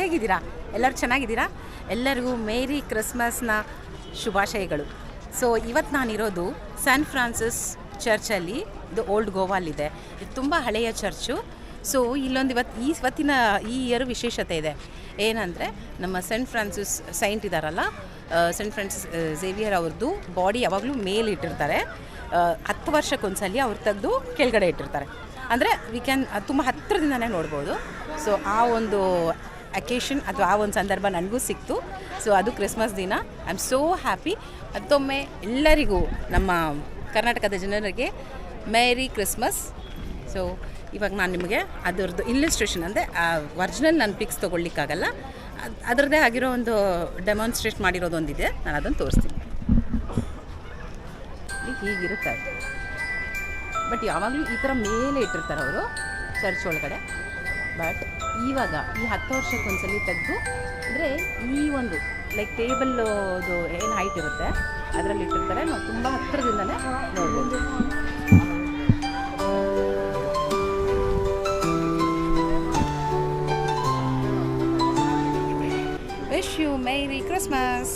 ಹೇಗಿದ್ದೀರಾ? ಎಲ್ಲರೂ ಚೆನ್ನಾಗಿದ್ದೀರಾ? ಎಲ್ಲರಿಗೂ ಮೇರಿ ಕ್ರಿಸ್ಮಸ್ನ ಶುಭಾಶಯಗಳು. ಸೊ ಇವತ್ತು ನಾನಿರೋದು ಸ್ಯಾನ್ ಫ್ರಾನ್ಸಿಸ್ ಚರ್ಚಲ್ಲಿ, ಇದು ಓಲ್ಡ್ ಗೋವಾಲಿದೆ ಇದು ತುಂಬ ಹಳೆಯ ಚರ್ಚು. ಸೊ ಇಲ್ಲೊಂದು ಇವತ್ತು ಈ ಇವತ್ತಿನ ಈ ಇಯರ್ ವಿಶೇಷತೆ ಇದೆ. ಏನಂದರೆ, ನಮ್ಮ ಸೆಂಟ್ ಫ್ರಾನ್ಸಿಸ್ ಸೈಂಟ್ ಇದ್ದಾರಲ್ಲ ಸೆಂಟ್ ಫ್ರಾನ್ಸಿಸ್ ಝೇವಿಯರ್ ಅವ್ರದ್ದು ಬಾಡಿ ಯಾವಾಗಲೂ ಮೇಲೆ ಇಟ್ಟಿರ್ತಾರೆ ಹತ್ತು ವರ್ಷಕ್ಕೊಂದ್ಸಲಿ ಅವ್ರು ತೆಗೆದು ಕೆಳಗಡೆ ಇಟ್ಟಿರ್ತಾರೆ. ಅಂದರೆ ವಿ ಕ್ಯಾನ್ ತುಂಬ ಹತ್ತಿರದಿಂದನೇ ನೋಡ್ಬೋದು. ಸೊ ಆ ಒಂದು ಅಕೇಶನ್ ಅಥವಾ ಆ ಒಂದು ಸಂದರ್ಭ ನನಗೂ ಸಿಕ್ತು. ಸೊ ಅದು ಕ್ರಿಸ್ಮಸ್ ದಿನ. ಐ ಆಮ್ ಸೋ ಹ್ಯಾಪಿ ಮತ್ತೊಮ್ಮೆ ಎಲ್ಲರಿಗೂ ನಮ್ಮ ಕರ್ನಾಟಕದ ಜನರಿಗೆ ಮೇರಿ ಕ್ರಿಸ್ಮಸ್ ಸೊ ಇವಾಗ ನಾನು ನಿಮಗೆ ಅದರದ್ದು ಇಲ್ಲಿಸ್ಟ್ರೇಷನ್ ಅಂದರೆ ಒರಿಜಿನಲ್ ನಾನು ಪಿಕ್ಸ್ ತೊಗೊಳ್ಲಿಕ್ಕಾಗಲ್ಲ ಅದರದೇ ಅದರದ್ದೇ ಆಗಿರೋ ಒಂದು ಡೆಮಾನ್ಸ್ಟ್ರೇಟ್ ಮಾಡಿರೋದೊಂದಿದೆ. ನಾನು ಅದನ್ನು ತೋರಿಸ್ತೀನಿ. ಹೀಗಿರುತ್ತೆ ಬಟ್ ಯಾವಾಗಲೂ ಈ ಥರ ಮೇಲೆ ಇಟ್ಟಿರ್ತಾರೆ ಅವರು ಚರ್ಚ್ ಒಳಗಡೆ. ಬಟ್ ಇವಾಗ ಈ ಹತ್ತು ವರ್ಷಕ್ಕೊಂದ್ಸಲಿ ತೆಗೆದು, ಅಂದರೆ ಈ ಒಂದು ಲೈಕ್ ಟೇಬಲ್ದು ಏನು ಹೈಟ್ ಇರುತ್ತೆ, ಅದರಲ್ಲಿ ಇಟ್ಟಿರ್ತಾರೆ. ನಾವು ತುಂಬ ಹತ್ತಿರದಿಂದಲೇ ನೋಡ್ಬೋದು. Wish you merry Christmas